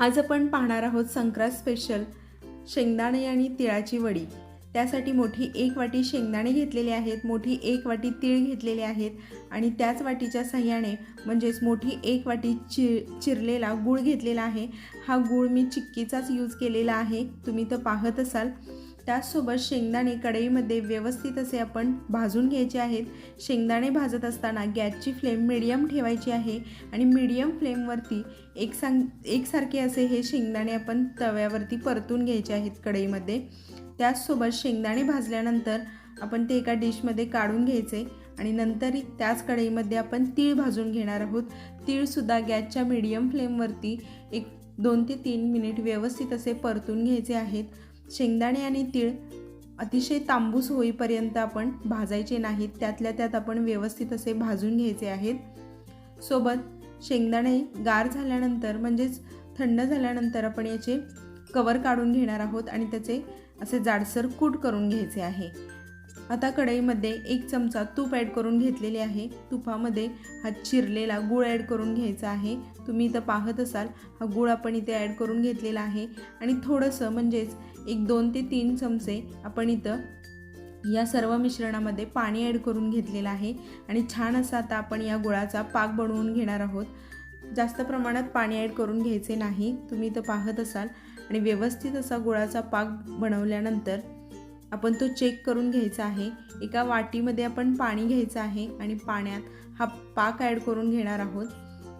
आज आपण पाहणार आहोत संक्रांत स्पेशल शेंगदाणे आणि तिळाची वडी. त्यासाठी मोठी एक वाटी शेंगदाणे घेतलेले आहेत मोठी एक वाटी तीळ घेतलेले आहेत आणि त्याच वाटीच्या सहाय्याने म्हणजेच मोठी एक वाटी चि चिरलेला गूळ घेतलेला आहे. हा गूळ मी चिक्कीचाच यूज केलेला आहे. तुम्ही तर पाहत असाल. त्याचसोबत शेंगदाणे कढईमध्ये व्यवस्थित असे आपण भाजून घ्यायचे आहेत. शेंगदाणे भाजत असताना गॅसची फ्लेम मिडियम ठेवायची आहे आणि मिडियम फ्लेमवरती एक सांग एकसारखे असे हे शेंगदाणे आपण तव्यावरती परतून घ्यायचे आहेत कढईमध्ये. त्याचसोबत शेंगदाणे भाजल्यानंतर आपण ते एका डिशमध्ये काढून घ्यायचे आणि नंतर त्याच कढईमध्ये आपण तीळ भाजून घेणार आहोत. तीळसुद्धा गॅसच्या मिडियम फ्लेमवरती एक दोन ते तीन मिनिट व्यवस्थित असे परतून घ्यायचे आहेत. शेंगदाणे आणि तीळ अतिशय तांबूस होईपर्यंत आपण भाजायचे नाहीत. त्यातल्या त्यात आपण व्यवस्थित असे भाजून घ्यायचे आहेत. सोबत शेंगदाणे गार झाल्यानंतर म्हणजेच थंड झाल्यानंतर आपण याचे कवर काढून घेणार आहोत आणि त्याचे असे जाडसर कूट करून घ्यायचे आहे. आता कढईमध्ये एक चमचा तूप ॲड करून घेतलेले आहे. तुपामध्ये हा चिरलेला गूळ ॲड करून घ्यायचा आहे. तुम्ही इथं पाहत असाल हा गूळ आपण इथे ॲड करून घेतलेला आहे. आणि थोडंसं म्हणजेच एक दोन ते तीन चमचे आपण इथं या सर्व मिश्रणामध्ये पाणी ॲड करून घेतलेलं आहे. आणि छान असा आता आपण या गुळाचा पाक बनवून घेणार आहोत. जास्त प्रमाणात पाणी ॲड करून घ्यायचे नाही. तुम्ही इथं पाहत असाल. आणि व्यवस्थित असा गुळाचा पाक बनवल्यानंतर आपण तो चेक करून घ्यायचा आहे. एका वाटीमध्ये आपण पाणी घ्यायचं आहे आणि पाण्यात हा पाक ॲड करून घेणार आहोत.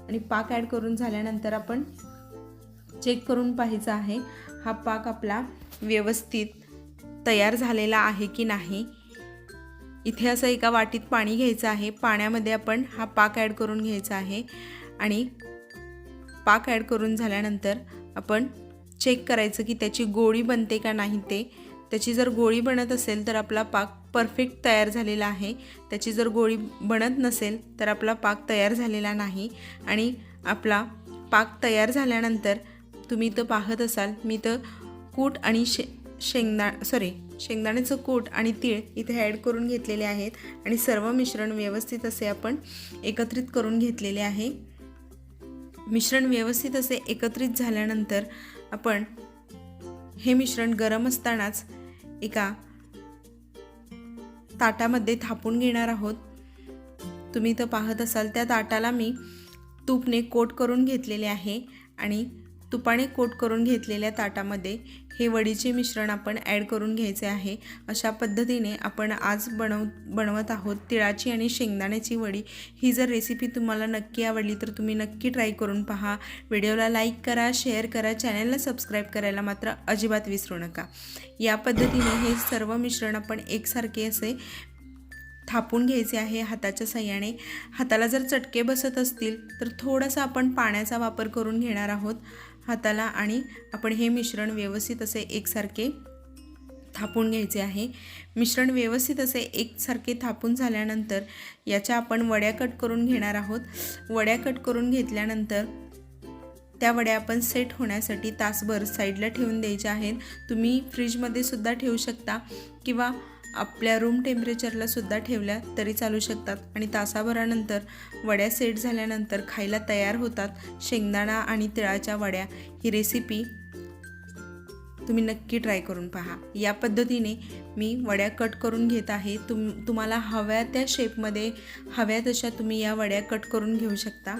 आणि पाक ॲड करून झाल्यानंतर आपण चेक करून पाहायचा आहे हा पाक आपला व्यवस्थित तयार झालेला आहे की नाही. इथे असं एका वाटीत पाणी घ्यायचं आहे. पाण्यामध्ये आपण हा पाक ॲड करून घ्यायचा आहे. आणि पाक ॲड करून झाल्यानंतर आपण चेक करायचं की त्याची गोळी बनते का नाही ते. त्याची जर गोळी बनत असेल तर आपला पाक परफेक्ट तयार झालेला आहे. त्याची जर गोळी बनत नसेल तर आपला पाक तयार झालेला नाही. आणि आपला पाक तयार झाल्यानंतर तुम्ही तर पाहत असाल मी तर कूट आणि शे शेंगदा सॉरी शेंगदाण्याचं कूट आणि तीळ इथे ॲड करून घेतलेले आहेत. आणि सर्व मिश्रण व्यवस्थित असे आपण एकत्रित करून घेतलेले आहे. मिश्रण व्यवस्थित असे एकत्रित झाल्यानंतर आपण हे मिश्रण गरम असतानाच एका ताटामध्ये थापून घेणार आहोत. तुम्ही तर पाहत असाल त्या ताटाला मी तूपने कोट करून घेतलेले आहे आणि तुपाने कोट करून घेतलेल्या ताटामध्ये हे वडीचे मिश्रण आपण ॲड करून घ्यायचे आहे. अशा पद्धतीने आपण आज बनव बनवत आहोत तिळाची आणि शेंगदाण्याची वडी. ही जर रेसिपी तुम्हाला नक्की आवडली तर तुम्ही नक्की ट्राय करून पहा. व्हिडिओला लाईक करा शेअर करा चॅनलला सबस्क्राईब करायला मात्र अजिबात विसरू नका. या पद्धतीने हे सर्व मिश्रण आपण एकसारखे असे थापून घ्यायचे आहे हाताच्या सहाय्याने. हाताला जर चटके बसत असतील तर थोडासा आपण पाण्याचा वापर करून घेणार आहोत. हाताला आणि आपण हे मिश्रण व्यवस्थित असे एकसारखे थापून घ्यायचे आहे. मिश्रण व्यवस्थित असे एकसारखे थापून झाल्यानंतर याच्या आपण वड्या कट करून घेणार आहोत. वड्या कट करून घेतल्यानंतर त्या वड्या आपण सेट होण्यासाठी तासभर साईडला ठेवून द्यायच्या आहेत. तुम्ही फ्रीजमध्ये सुद्धा ठेवू शकता किंवा आपल्या रूम टेम्परेचरला सुद्धा ठेवल्या तरी चालू शकतात. आणि तासाभरानंतर वड्या सेट झाल्यानंतर खायला तयार होतात शेंगदाणा आणि तिळाच्या वड्या. ही रेसिपी तुम्ही नक्की ट्राय करून पहा. या पद्धतीने मी वड्या कट करून घेत आहे. तुम तुम्हाला हव्या त्या शेपमध्ये हव्या तशा तुम्ही या वड्या कट करून घेऊ शकता.